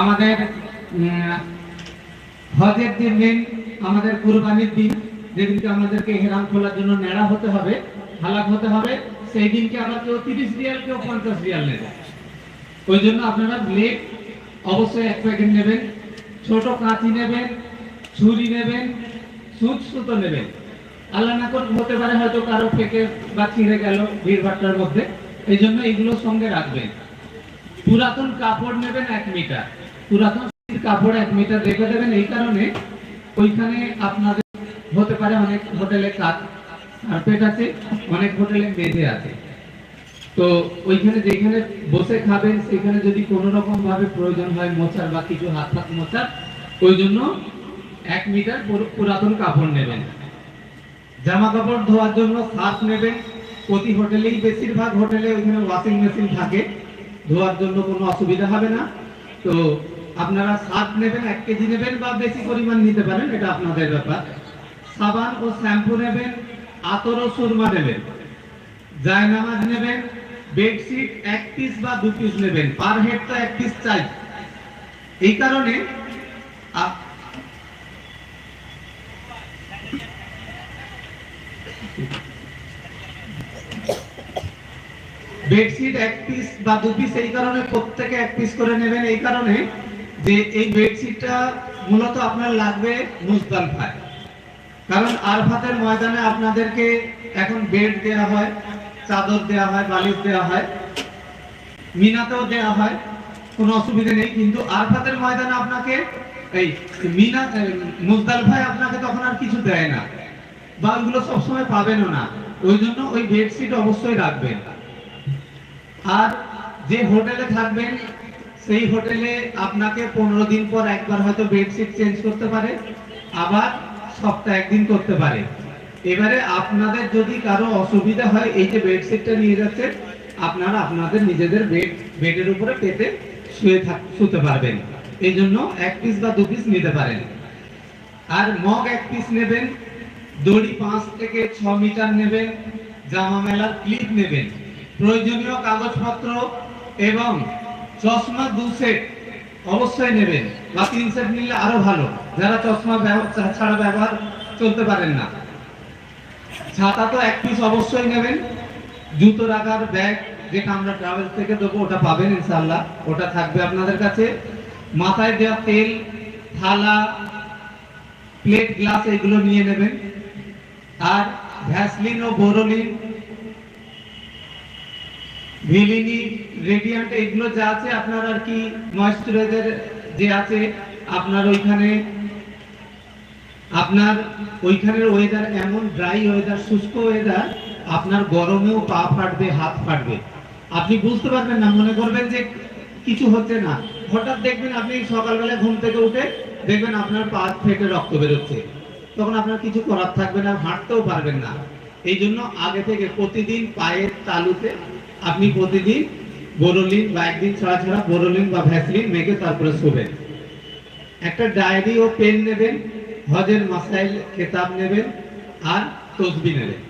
আমাদের হজের দিন মেন আমাদের কুরবানির দিন, যেদিনকে আমাদেরকে হেরাম খোলার জন্য নেড়া হতে হবে, হালাক হতে হবে, সেই দিনকে আবার কেউ তিরিশ রিয়াল, কেউ পঞ্চাশ রিয়াল নেবে। ওই জন্য আপনারা ব্লেড অবশ্যই এক প্যাকেট নেবেন, ছোট কাঁচি নেবেন, ছুরি নেবেন, সুচ সুতো নেবেন। আল্লাহ না করে হতে পারে হয়তো কারও পেকে বা ছিঁড়ে গেল ভিড় ভাট্টার মধ্যে। এই জন্য এগুলো সঙ্গে রাখবেন। পুরাতন কাপড় নেবেন এক মিটার। পুরাতন কাপড় এক মিটার রেখে দেবেন। এই কারণে ওইখানে আপনাদের হতে পারে অনেক হোটেলে কাজ। কার্পেট আছে, অনেক হোটেলে মেঝে আছে। তো ওইখানে যেখানে বসে খাবেন, সেখানে যদি কোনো রকম ভাবে প্রয়োজন হয় মোচার বা কিছু হাত হাত মোচার, ওই জন্য এক মিটার পুরাতন কাপড় নেবেন। জামা কাপড় ধোয়ার জন্য সার্ফ নেবেন। প্রতি হোটেলেই বেশিরভাগ হোটেলে ওইখানে ওয়াশিং মেশিন থাকে। ধোয়ার জন্য কোনো অসুবিধা হবে না। তো আপনারা সার্ফ নেবেন, এক কেজি নেবেন বা বেশি পরিমাণ নিতে পারেন, এটা আপনাদের ব্যাপার। সাবান ও শ্যাম্পু নেবেন, আতর ও সুরমা নেবেন, জায়নামাজ নেবেন, বেডশিট এক পিস বা দু পিস নেবেন পার হেড তো এক পিস চাই। এই কারণে বেডশিট এক পিস বা দু পিস এই কারণে প্রত্যেকে এক পিস করে নেবেন, এই কারণে যে এই বেডশিটটা মূলত আপনার লাগবে মুজদালফায় কারণ আরফাতের ময়দানে আপনাদেরকে এখন বেড দেওয়া হয়, চাদর দেওয়া হয়, বালিশ দেওয়া হয়, মিনাতেও দেওয়া হয়, কোনো অসুবিধা নেই। কিন্তু আরফাতের ময়দানে আপনাকে এই মিনা মুজদালফায় আপনাকে তখন আর কিছু দেয় না বা ওইগুলো সবসময় পাবেনও না। ওই জন্য ওই বেডশিট অবশ্যই রাখবেন। আর যে হোটেলে থাকবেন সেই হোটেলে আপনাকে পনেরো দিন পর একবার হয়তো বেডশিট চেঞ্জ করতে পারে, আবার সপ্তাহে একদিন করতে পারে। এবারে আপনাদের যদি কারও অসুবিধা হয়, এই যে বেডশিটটা নিয়ে যাচ্ছে, আপনারা আপনাদের নিজেদের বেড বেডের উপরে পেতে শুয়ে থাক, শুতে পারবেন। এই জন্য এক পিস বা দু পিস নিতে পারেন। আর মগ এক পিস নেবেন, দড়ি পাঁচ থেকে ছ মিটার নেবেন, জামা মেলার ক্লিপ নেবেন। প্রয়োজনীয় কাগজপত্র এবং চশমা দু সেট অবশ্যই নেবেন। বা তিন সেট নিলে আরও ভালো। যারা চশমা ছাড়া ব্যবহার চলতে পারেন না। ছাতা তো এক পিস অবশ্যই নেবেন। জুতো রাখার ব্যাগ যেটা আমরা ট্রাভেল থেকে দেবো, ওটা পাবেন ইনশাল্লাহ ওটা থাকবে আপনাদের কাছে। মাথায় দেওয়া তেল, থালা প্লেট গ্লাস এগুলো নিয়ে নেবেন। আর ভ্যাসলিন ও বোরোলিন ভিলিনি রেডিয়ান্ট এগুলো যা আছে, আপনার আর কি ময়েশ্চারাইজার যে আছে, আপনার ওইখানে, আপনার ওইখানের ওয়েদার এমন ড্রাই ওয়েদার শুষ্ক ওয়েদার আপনার গরমেও পা ফাটবে, হাত ফাটবে। আপনি বুঝতে পারবেন না, মনে করবেন যে কিছু হচ্ছে না। হঠাৎ দেখবেন আপনি সকালবেলা ঘুম থেকে উঠে দেখবেন আপনার পা ফেটে রক্ত বেরোচ্ছে। তখন আপনার কিছু করার থাকবে না, হাঁটতেও পারবেন না। এই জন্য আগে থেকে প্রতিদিন পায়ের তালুতে আপনি প্রতিদিন বোরোলিন বা একদিন ছাড়া ছাড়া বোরোলিন বা ভ্যাসলিন মেখে তারপরে শোবেন। একটা ডায়েরি ও পেন নেবেন, হজের মাসাইল, খেতাব নেবেন আর তসবি নেবেন।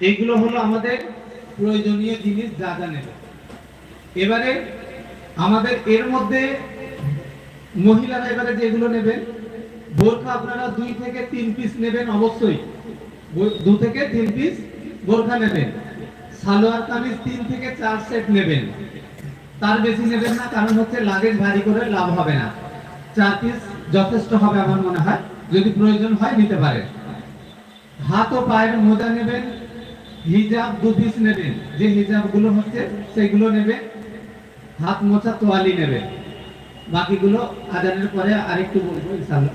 এইগুলো হলো আমাদের প্রয়োজনীয় জিনিস, যা যা নেবেন। এবারে আমাদের এর মধ্যে মহিলারা এবারে যেগুলো নেবেন, বোরখা আপনারা দুই থেকে তিন পিস নেবেন অবশ্যই। দু থেকে তিন পিস বোরখা নেবেন। সালোয়ার কামিজ তিন থেকে চার সেট নেবেন। তার বেশি নেবেন না, কারণ হচ্ছে লাগেজ ভারী করে লাভ হবে না। চার পিস যথেষ্ট হবে আমার মনে হয়, যদি প্রয়োজন হয় নিতে পারেন। হাত ও পায়ের মোজা নেবেন, হিজাব দু পিস নেবেন। যে হিজাবগুলো হচ্ছে সেগুলো নেবেন, হাত মোছা তোয়ালি নেবেন। বাকিগুলো আজানের পরে আরেকটু বলব ইনশাল্লাহ